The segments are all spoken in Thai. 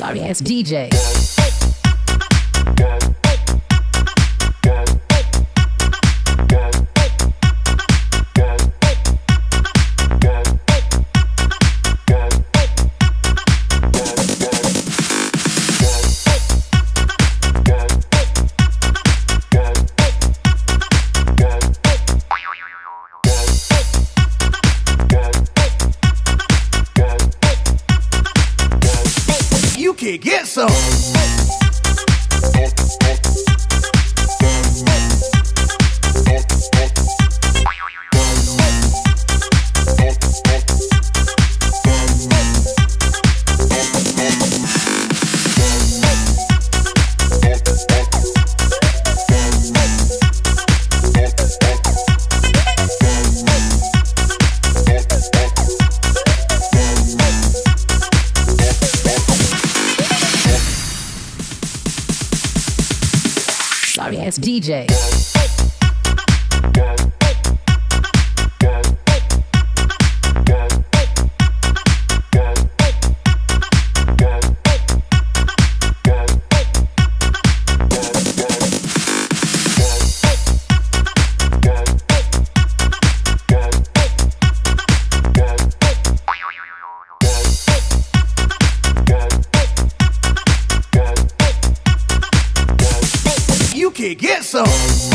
Sorry it's DJ. so. Sorry ass DJ. get some.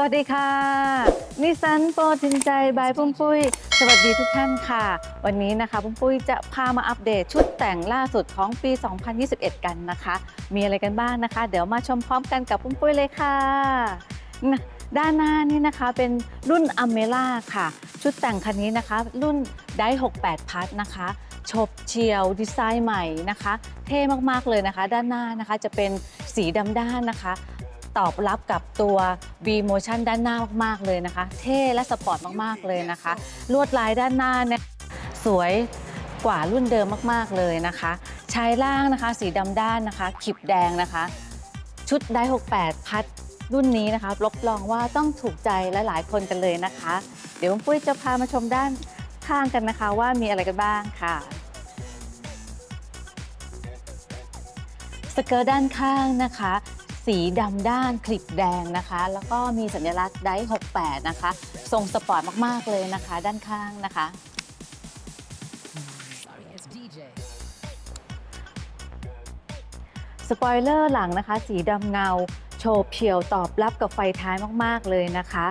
สวัสดีค่ะนิสันโปรดินใจบายปุ้มปุ้ย สวัสดีทุกท่านค่ะ วันนี้นะคะปุ้มปุ้ยจะพามาอัปเดตชุดแต่งล่าสุดของปี 2021 กันนะคะ มีอะไรกันบ้างนะคะ เดี๋ยวมาชมพร้อมกันกับปุ้มปุ้ยเลยค่ะ ด้านหน้านี่นะคะเป็นรุ่นอเมล่าค่ะ ชุดแต่งคันนี้นะคะ รุ่นได้68 พัทนะคะชบเฉียวดีไซน์ใหม่นะคะ เท่มากๆเลยนะคะ ด้านหน้านะคะจะเป็นสีดำด้านนะคะ ตอบรับกับตัว V Motion ด้านหน้ามากๆเลยนะคะ เท่และสปอร์ตมากๆเลยนะคะ ลวดลายด้านหน้าเนี่ยสวยกว่ารุ่นเดิมมากๆเลยนะคะชายล่างนะคะ สีดำด้านนะคะขีบแดงนะคะ ชุดได้ 68 พัดรุ่นนี้นะคะรับรองว่าต้องถูกใจลหลายๆคนกันเลยนะคะ เดี๋ยวปุ้ยจะพามาชมด้านข้างกันนะคะ ว่ามีอะไรกันบ้างค่ะสเกิร์ตด้านข้างนะคะ สีดำด้านคลิปแดงนะคะ แล้วก็มีสัญลักษณ์ได68 นะคะ ทรงสปอร์ตมากๆเลยนะคะ ด้านข้างนะคะ สปอยเลอร์หลังนะคะ สีดำเงา โชว์เพียวตอบรับกับไฟท้ายมากๆเลยนะคะ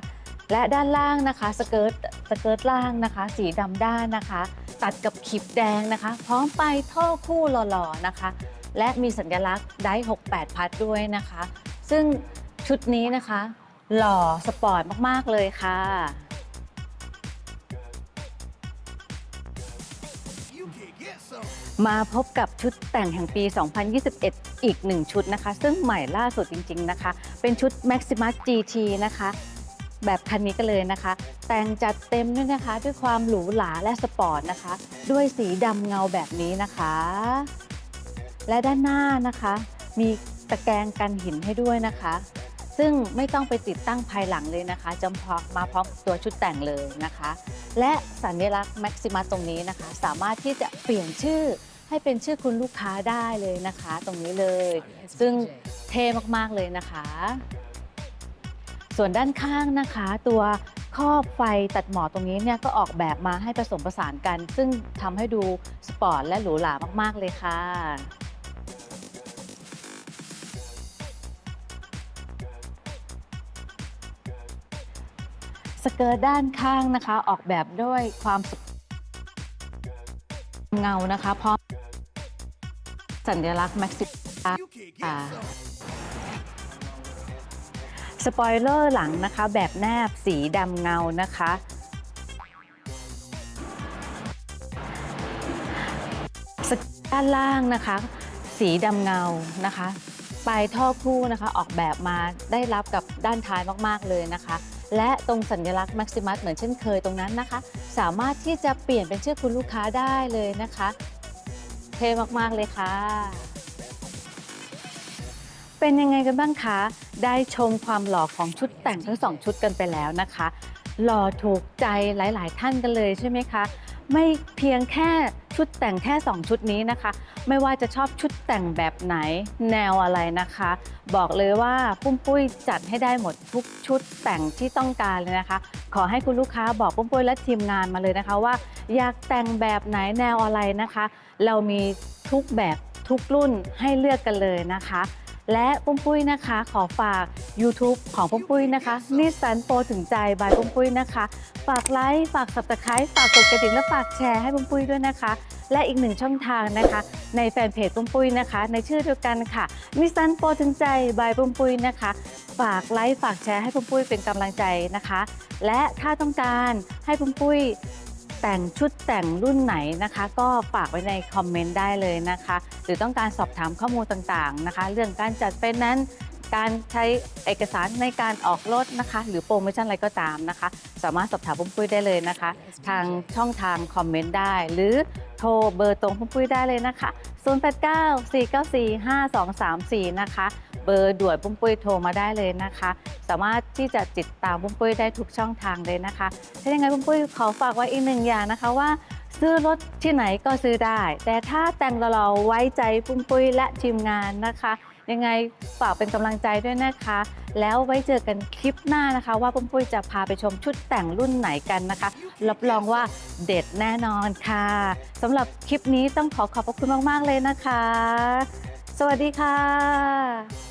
และด้านล่างนะคะสเกิร์ตสเกิร์ตล่างนะคะ สีดำด้านนะคะ ตัดกับขีบแดงนะคะ พร้อมไปท่อคู่หล่อๆนะคะ และมีสัญลักษณ์ได้68 พัดด้วยนะคะ ซึ่งชุดนี้นะคะ หล่อสปอร์ตมาก ๆ เลยค่ะ มาพบกับชุดแต่งแห่งปี 2021 อีกหนึ่งชุดนะคะ ซึ่งใหม่ล่าสุดจริง ๆ นะคะ เป็นชุด Maximus GT นะคะแบบคันนี้กันเลยนะคะ แต่งจัดเต็มด้วยนะคะ ด้วยความหรูหราและสปอร์ตนะคะ ด้วยสีดำเงาแบบนี้นะคะ และด้านหน้านะคะ มีตะแกรงกันหินให้ด้วยนะคะ ซึ่งไม่ต้องไปติดตั้งภายหลังเลยนะคะจำพอมมาพร้อมกับตัวชุดแต่งเลยนะคะ และสัญลักษณ์ Maximus ตรงนี้นะคะ สามารถที่จะเปลี่ยนชื่อให้เป็นชื่อคุณลูกค้าได้เลยนะคะ ตรงนี้เลย ซึ่งเท่มากๆเลยนะคะ ส่วนด้านข้างนะคะ ตัวครอบไฟตัดหมอกตรงนี้เนี่ยก็ออกแบบมาให้ผสมผสานกัน ซึ่งทำให้ดูสปอร์ตและหรูหรามากๆเลยค่ะ เกิร์ตด้านข้างนะคะ ออกแบบด้วยความสเงานะคะพร้อมสัญลักษณ์แม็กซิ You can get some. สปอยเลอร์หลังนะคะ แบบแนบสีดำเงานะคะ สด้านล่างนะคะ สีดำเงานะคะ ปลายท่อคู่นะคะ ออกแบบมาได้รับกับด้านท้ายมาก ๆ เลยนะคะ และตรงสัญลักษณ์ Maximus เหมือนเช่นเคยตรงนั้นนะคะ สามารถที่จะเปลี่ยนเป็นชื่อคุณลูกค้าได้เลยนะคะ เท่มาก ๆ เลยค่ะ เป็นยังไงกันบ้างคะ ได้ชมความหล่อของชุดแต่งทั้งสองชุดกันไปแล้วนะคะหล่อถูกใจหลาย ๆ ท่านกันเลยใช่ไหมคะ ไม่เพียงแค่ ชุดแต่งแค่ 2 ชุดนี้นะคะ ไม่ว่าจะชอบชุดแต่งแบบไหนแนวอะไรนะคะ บอกเลยว่าปุ้มปุ้ยจัดให้ได้หมดทุกชุดแต่งที่ต้องการเลยนะคะ ขอให้คุณลูกค้าบอกปุ้มปุ้ยและทีมงานมาเลยนะคะว่า อยากแต่งแบบไหนแนวอะไรนะคะ เรามีทุกแบบทุกรุ่นให้เลือกกันเลยนะคะ และปุ้มปุ้ยนะคะ ขอฝาก YouTube ของปุ้มปุ้ยนะคะนิสสันโปรถึงใจบายปุ้มปุ้ยนะคะ ฝากไลค์ ฝากสับตะไคร้ฝากกดกระดิ่งและฝากแชร์ให้ปุ้มปุ้ยด้วยนะคะ และอีกหนึ่งช่องทางนะคะ ในแฟนเพจปุ้มปุ้ยนะคะ ในชื่อเดียวกันค่ะนิสสันโปรถึงใจบายปุ้มปุ้ยนะคะ ฝากไลค์ฝากแชร์ให้ปุ้มปุ้ยเป็นกำลังใจนะคะ และถ้าต้องการให้ปุ้มปุ้ย แต่งชุดแต่งรุ่นไหนนะคะ ก็ฝากไว้ในคอมเมนต์ได้เลยนะคะ หรือต้องการสอบถามข้อมูลต่างๆนะคะ เรื่องการจัดไฟแนนซ์การใช้เอกสารในการออกรถนะคะ หรือโปรโมชั่นอะไรก็ตามนะคะ สามารถสอบถามปุ้มปุ้ยได้เลยนะคะ ทางช่องทางคอมเมนต์ได้ หรือโทรเบอร์ตรงปุ้มปุ้ยได้เลยนะคะ 0894945234 นะคะ เบอร์ด่วนปุ้มปุ้ยโทรมาได้เลยนะคะ สามารถที่จะติดตามปุ้มปุ้ยได้ทุกช่องทางเลยนะคะถ้ายังไงปุ้มปุ้ยขอฝากไว้อีกหนึ่งอย่างนะคะว่า ซื้อรถที่ไหนก็ซื้อได้ แต่ถ้าแต่งเราไว้ใจปุ้มปุ้ยและทีมงานนะคะยังไงฝากเป็นกำลังใจด้วยนะคะ แล้วไว้เจอกันคลิปหน้านะคะ ว่าปุ้มปุ้ยจะพาไปชมชุดแต่งรุ่นไหนกันนะคะ รับรองว่าเด็ดแน่นอนค่ะสำหรับคลิปนี้ต้องขอขอบพระคุณมาก ๆ เลยนะคะ สวัสดีค่ะ